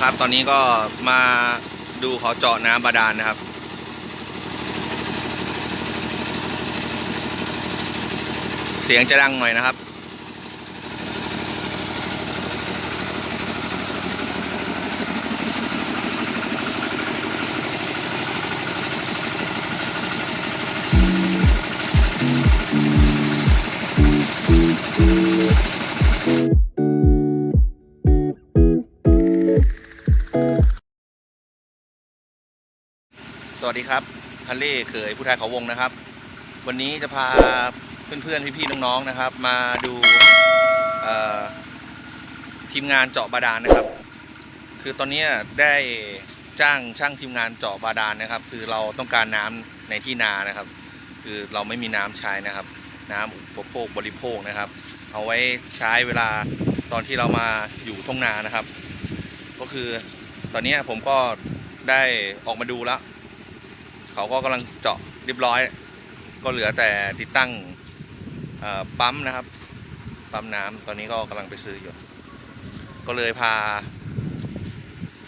ละครับ ตอนนี้ก็มาดูเขาเจาะน้ำบาดาลนะครับ เสียงจะดังหน่อยนะครับ วัสดีครับฮันเล่เขยผู้ไทยเขาวงนะครับ วันนี้จะพาเพื่อนๆพี่ๆน้องๆนะครับ มาดูทีมงานเจาะบาดาลนะครับ คือตอนนี้ได้จ้างช่างทีมงานเจาะบาดาลนะครับ คือเราต้องการน้ำในที่นานะครับ คือเราไม่มีน้ำใช้นะครับ น้ำอุปโภคบริโภคนะครับ เอาไว้ใช้เวลาตอนที่เรามาอยู่ทุ่งนานะครับ ก็คือตอนนี้ผมก็ได้ออกมาดูแล้ว เขาก็กำลังเจาะเรียบร้อย ก็เหลือแต่ติดตั้งปั๊มนะครับ ปั๊มน้ำตอนนี้ก็กำลังไปซื้ออยู่ ก็เลยพา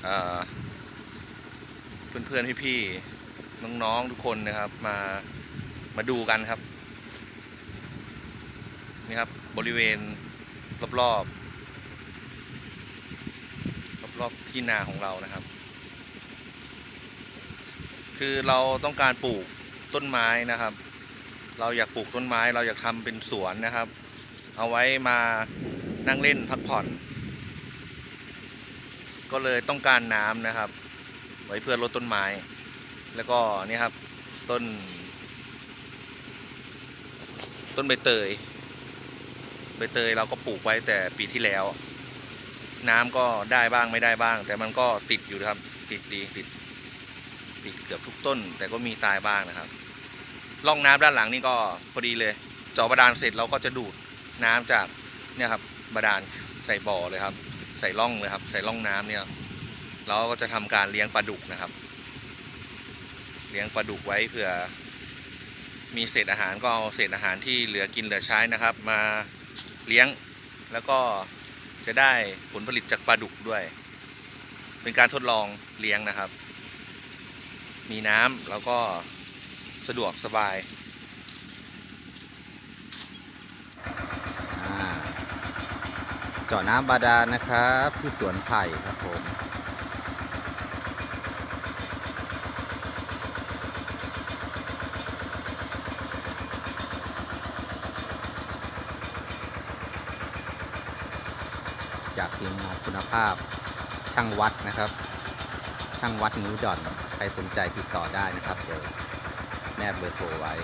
เเพื่อนๆพี่ๆน้องๆทุกคนนะครับมามาดูกันครับนี่ครับบริเวณรอบๆรอบๆที่นาของเรานะครับ คือเราต้องการปลูกต้นไม้นะครับ เราอยากปลูกต้นไม้ เราอยากทำเป็นสวนนะครับ เอาไว้มานั่งเล่นพักผ่อน ก็เลยต้องการน้ำนะครับ ไว้เพื่อลดต้นไม้ แล้วก็นี่ครับต้น ต้นใบเตยใบเตยเราก็ปลูกไว้แต่ปีที่แล้ว น้ำก็ได้บ้างไม่ได้บ้าง แต่มันก็ติดอยู่ครับ ติดดีติด ติเกือบทุกต้น แต่ก็มีตายบ้างนะครับร่องน้ำด้านหลังนี่ก็พอดีเลยเจาะบาดาลเสร็จเราก็จะดูดน้ำจากเนี่ยครับบาดาลใส่บ่อเลยครับ ใส่ร่องเลยครับ ใส่ร่องน้ำเนี่ยเราก็จะทำการเลี้ยงปลาดุกนะครับ เลี้ยงปลาดุกไว้เผื่อ มีเศษอาหารก็เอาเศษอาหารที่เหลือกินเหลือใช้นะครับ มาเลี้ยงแล้วก็จะได้ผลผลิตจากปลาดุกด้วย เป็นการทดลองเลี้ยงนะครับ มีน้ำแล้วก็สะดวกสบายอ่าเจาะน้ำบาดาลนะครับ ที่สวนไผ่ครับผมจากทีมงานคุณภาพช่างวัดนะครับ ช่างวัดนิ้วดอน ใครสนใจติดต่อได้นะครับเดี๋ยวแนบเบอร์โทรไว้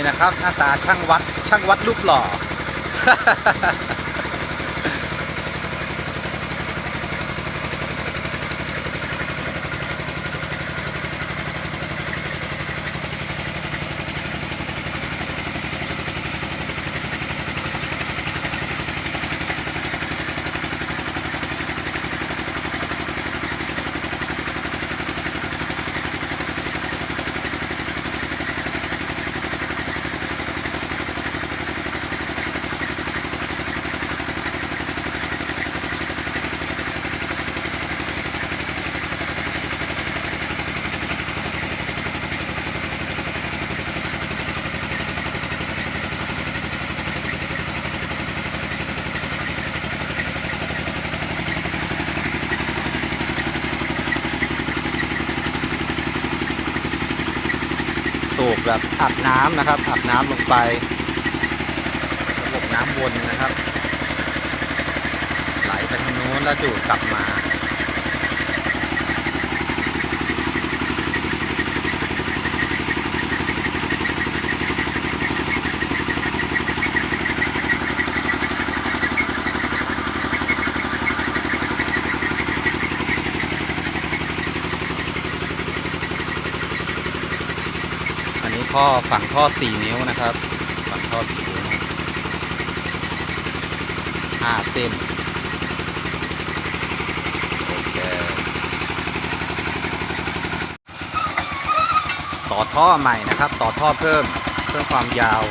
นี่นะครับ หน้าตาช่างวัดช่างวัดรูปหล่อ สูบ แบบอัดน้ำนะครับ อัดน้ำลงไประบบน้ำวนนะครับ ไหลไปทางโน้นแล้วดูดกลับมา ท่อฝั่งท่อ 4 นิ้วนะครับ ฝั่งท่อ 4 นิ้ว5เส้นโอเคต่อท่อใหม่นะครับ ต่อท่อเพิ่มเพิ่มความยาว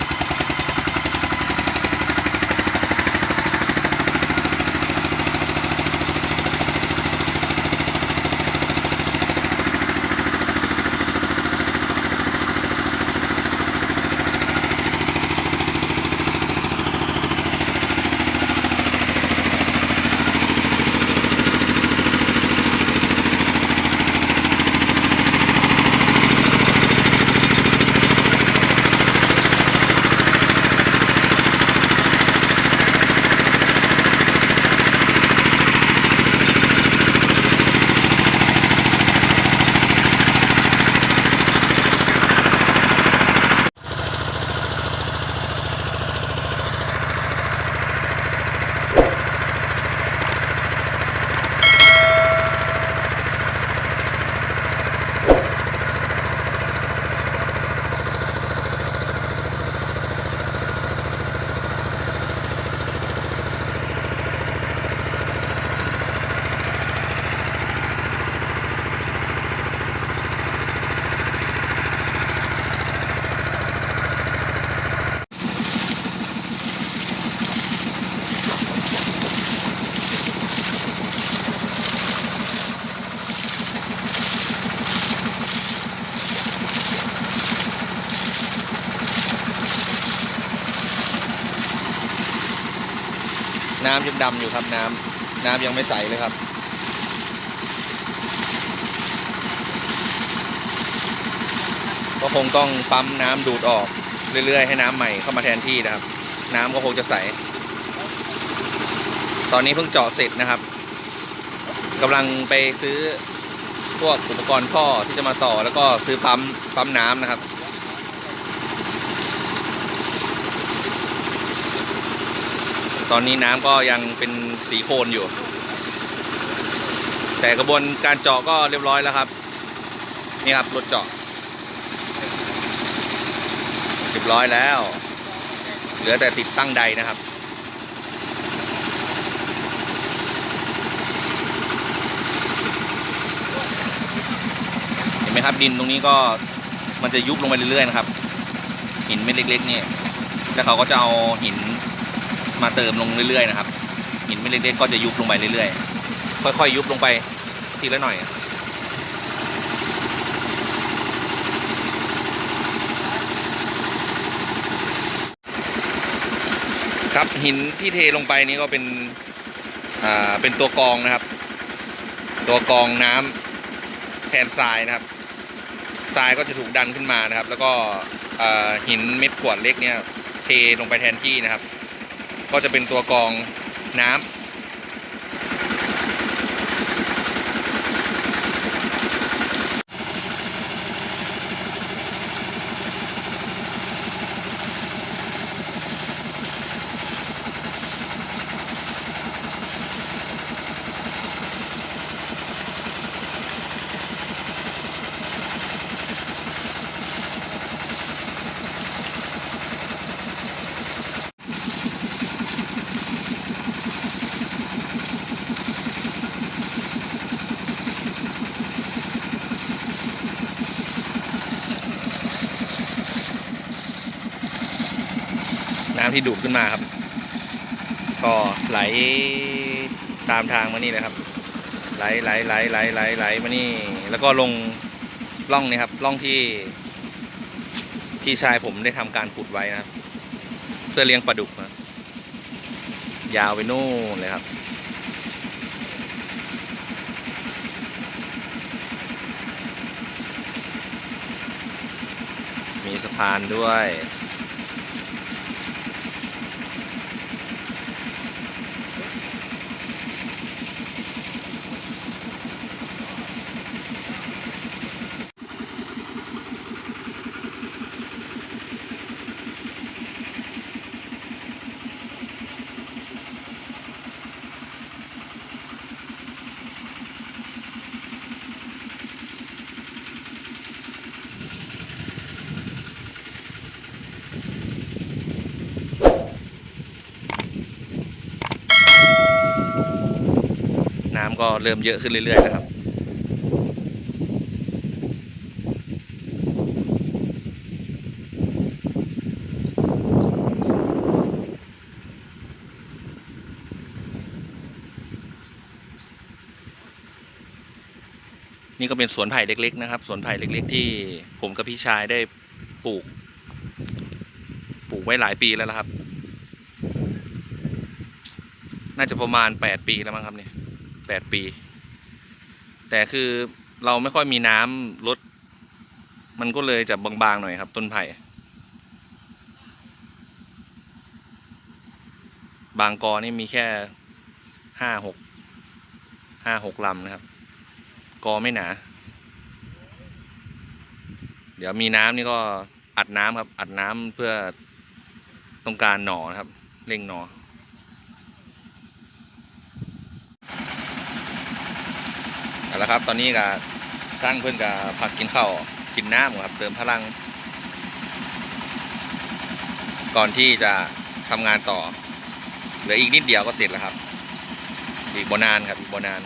น้ำยังดำอยู่ครับน้ำน้ำยังไม่ใสเลยครับ ก็คงต้องปั๊มน้ำดูดออกเรื่อยๆ ให้น้ำใหม่เข้ามาแทนที่นะครับ น้ำก็คงจะใส ตอนนี้เพิ่งเจาะเสร็จนะครับกำลังไปซื้อพวกอุปกรณ์ท่อที่จะมาต่อแล้วก็ซื้อปั๊มปั๊มน้ำนะครับ ตอนนี้น้ำก็ยังเป็นสีโคลนอยู่ แต่กระบวนการเจาะก็เรียบร้อยแล้วครับ นี่ครับรถเจาะเรียบร้อยแล้ว เหลือแต่ติดตั้งใดนะครับเห็นไหมครับดินตรงนี้ก็มันจะยุบลงไปเรื่อยๆนะครับ หินเม็ดเล็กๆนี่แล้วเขาก็จะเอาหิน มาเติมลงเรื่อยๆนะครับหินเม็ดเล็กๆก็จะยุบลงไปเรื่อยๆ ค่อยๆ ยุบลงไปทีละหน่อยครับหินที่เทลงไปนี้ก็เป็นอ่าเป็นตัวกองนะครับ ตัวกองน้ำแทนทรายนะครับทรายก็จะถูกดันขึ้นมานะครับ แล้วก็อ่าหินเม็ดขวดเล็กเนี่ยเทลงไปแทนที่นะครับ ก็จะเป็นตัวกรองน้ำ น้ำที่ดูดขึ้นมาครับ ก็ไหลตามทางมานี่เลยครับ ไหลไหลไหลไหลไหลไหลมานี่ แล้วก็ลงร่องนี่ครับร่องที่พี่ชายผมได้ทำการขุดไว้นะครับ เพื่อเลี้ยงปลาดุกนะยาวไปนู่นเลยครับ มีสะพานด้วย ก็เริ่มเยอะขึ้นเรื่อยๆนะครับนี่ก็เป็นสวนไผ่เล็ก ๆ นะครับ สวนไผ่เล็ก ๆ ที่ผมกับพี่ชายได้ปลูก ปลูกไว้หลายปีแล้วละครับ น่าจะประมาณแปดปีแล้วมั้งครับเนี่ย แปดปี แต่คือเราไม่ค่อยมีน้ำลด มันก็เลยจะบางๆหน่อยครับต้นไผ่บางกอนี่มีแค่ห้าหกห้าหกลำนะครับ กอไม่หนา เดี๋ยวมีน้ำนี่ก็อัดน้ำครับ อัดน้ำเพื่อต้องการหนอนะครับ เร่งหนอ แล้วครับ ตอนนี้ก็สร้างเพื่อนกับผักกินข้าวกินน้ำครับ เติมพลัง ก่อนที่จะทำงานต่อเหลืออีกนิดเดียวก็เสร็จแล้วครับ อีกบนานครับอีกบนาน